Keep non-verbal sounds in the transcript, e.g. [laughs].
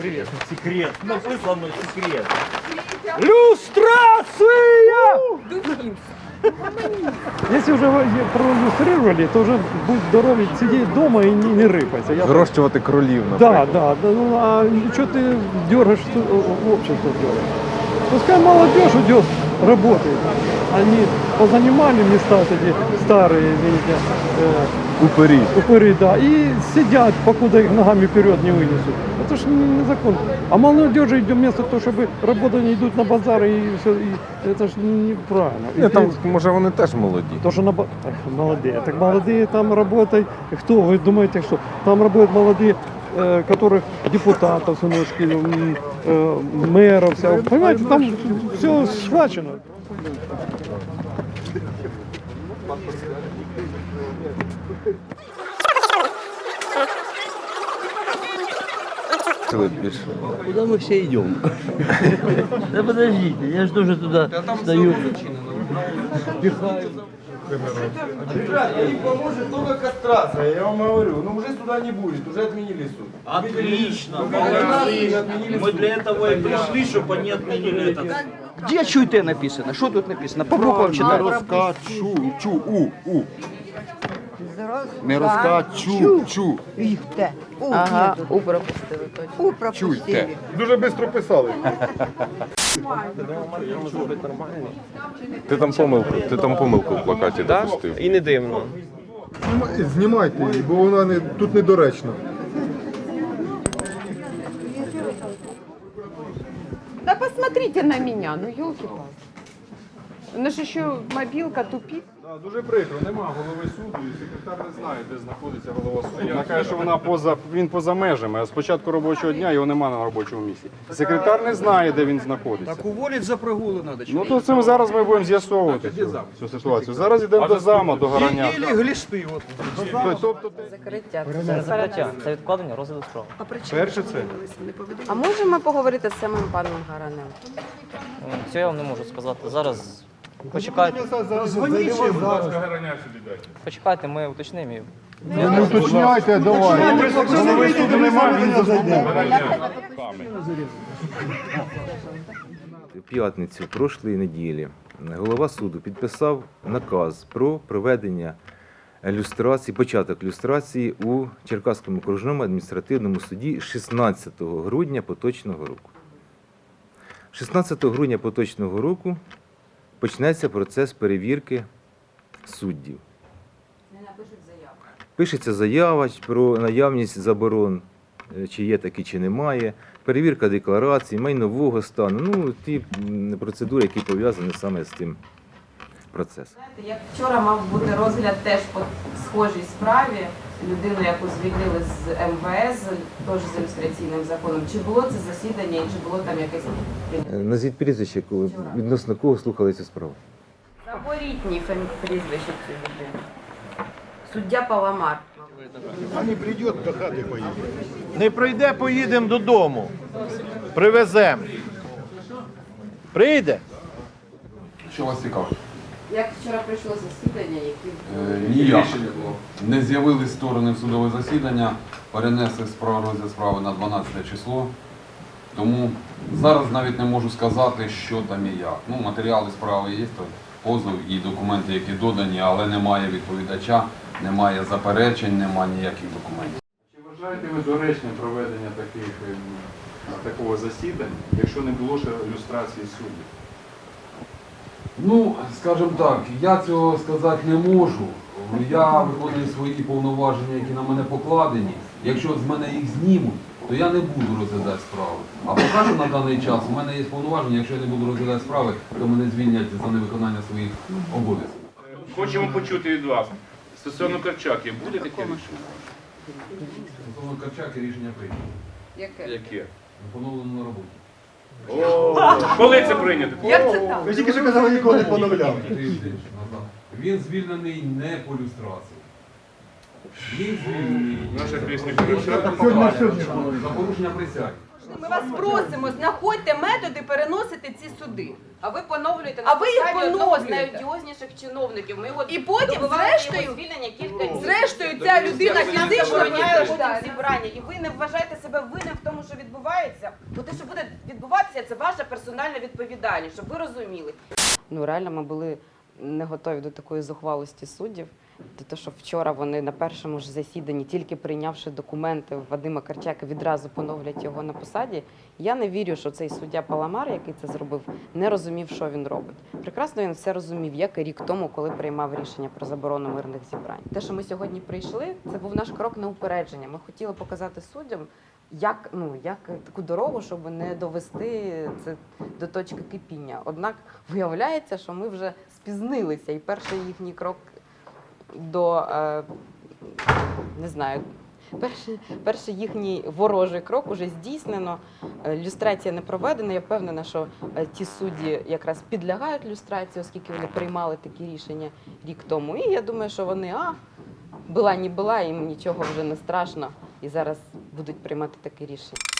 Привет. Секрет. Написано со мной секрет. Люстрация! Если уже вы проиллюстрировали, то уже будь здоровый сидеть дома и не, не рыпаться. Я- Вирощувати кролів, Да, наприклад. да, да, ну а что ты дергаешь в общество дергаешь? Пускай молодежь идет, работает. Они позанимали места эти старые, извините, э, Упері. упыри, да, и сидят, покуда их ногами вперед не вынесут. Это ж не- незаконно. А молодежи идет вместо того, чтобы работать, они идут на базары и все, и это ж неправильно. Ні, там, И- може, вони теж молоді. то, что на ба- Эх, молодые. Так молодые там работают. Кто? Вы думаете, что? Там работают молодые, э, которых депутатов, сыночки, м, э, мэров, вся. Понимаете, там все схвачено. Куда мы все идем? [laughs] Да подождите, я же тоже туда стою. Ребят, им поможет только кастрация, я вам говорю. Ну уже сюда не будет, уже отменили суд. Отлично, Ну, молодцы. отменили Мы для этого и пришли, чтобы они отменили этот. Где чуйте написано? Що тут написано? По буквам читаю. розкачу, чу, у, у. Не розкачу, чу. Їх те. У, Ага, ні, тут. у пропустили точно. У пропустили. Дуже швидко писали. [laughs] Ти там помилку, ти там помилку в плакаті допустив. І не дивно. Знімайте її, бо вона не, тут недоречна. Да посмотрите на меня, ну елки-палки. У нас же еще мобилка тупик. Дуже прикро, нема голови суду, і секретар не знає, де знаходиться голова суду. Вона каже, що вона поза він поза межами, а з початку робочого дня його немає на робочому місці. Секретар не знає, де він знаходиться. Так уволить за прогули надо. Ну то це ми зараз ми будемо з'ясовувати цю, цю ситуацію. Зараз йдемо до зама, до гарання. Ілі глісти, от. Тобто Закриття. Це закриття, це відкладення розгляду справи. перше це. А можемо поговорити з самим паном Гаранем? Цього я вам не можу сказати. Зараз почекайте, почекайте, ми уточнимо. і- Не уточняйте, давай. Голови суду немає, він В п'ятницю прошлої неділі голова суду підписав наказ про проведення люстрації, початок люстрації у Черкаському окружному адміністративному суді 16 грудня поточного року. 16 грудня поточного року почнеться процес перевірки суддів. Пишеться заява про наявність заборон, е, чи є такі, чи немає, перевірка декларацій, майнового стану, ну ті процедури, які пов'язані саме з тим процесом. Як вчора мав бути розгляд теж по схожій справі, людину, яку звільнили з МВС, теж з ілюстраційним законом. Чи було це засідання і чи було там якесь Е, Назвіть прізвище, коли- відносно кого слухали цю справу. Фаворитні прізвище цієї людини. Суддя Паламар. А Не прийде, поїдемо додому. Привеземо. Прийде? Що вас цікавить? Як вчора пройшло засідання, які Е, Ніяк. Не з'явились сторони в судове засідання, перенесли справу розгляд справи на 12 число. Тому зараз навіть не можу сказати, що там і як. Ну, матеріали справи є, то позов і документи, які додані, але немає відповідача, немає заперечень, немає ніяких документів. Чи вважаєте ви доречним проведення таких, е, такого засідання, якщо не було ще ілюстрації суддів? Ну, скажімо так, я цього сказати не можу. Я виконую свої повноваження, які на мене покладені. Якщо з мене їх знімуть, то я не буду розглядати справи. А поки що на даний час у мене є повноваження, якщо я не буду розглядати справи, то мене звільнять за невиконання своїх обов'язків. Хочемо почути від вас. Стосовно Карчаки, буде таке рішення? Стосовно Карчаки рішення прийнято. яке? Яке? Поновлено на роботі. Коли це прийнято? Як це так? Ви тільки що казали, ніколи не поновляв. Тиждень. Він звільнений не по люстрації. Він звільнений Наша пісня за порушення присяги. Ми вас просимо, знаходьте методи переносити ці суди. А ви поновлюєте А ви їх посаді одного з поновлюєте. найодіозніших чиновників. Ми от І потім, зрештою, його звільнення кілька днів. Зрештою, ця людина фізично потім зібрання. І ви не вважаєте себе винним в тому, що відбувається? Бо те, що буде відбуватися, це ваша персональна відповідальність, щоб ви розуміли. Ну реально ми були не готові до такої зухвалості суддів. До того, що вчора вони на першому ж засіданні, тільки прийнявши документи Вадима Карчака, відразу поновлять його на посаді. Я не вірю, що цей суддя Паламар, який це зробив, не розумів, що він робить. Прекрасно він все розумів, як і рік тому, коли приймав рішення про заборону мирних зібрань. Те, що ми сьогодні прийшли, це був наш крок на упередження. Ми хотіли показати суддям, як ну як таку дорогу, щоб не довести це до точки кипіння. Однак виявляється, що ми вже спізнилися, і перший їхній крок до е, не знаю. Перший, перший їхній ворожий крок уже здійснено. Е, Люстрація не проведена. Я впевнена, що е, ті судді якраз підлягають люстрації, оскільки вони приймали такі рішення рік тому. І я думаю, що вони а була не була, їм нічого вже не страшно, і зараз будуть приймати таке рішення.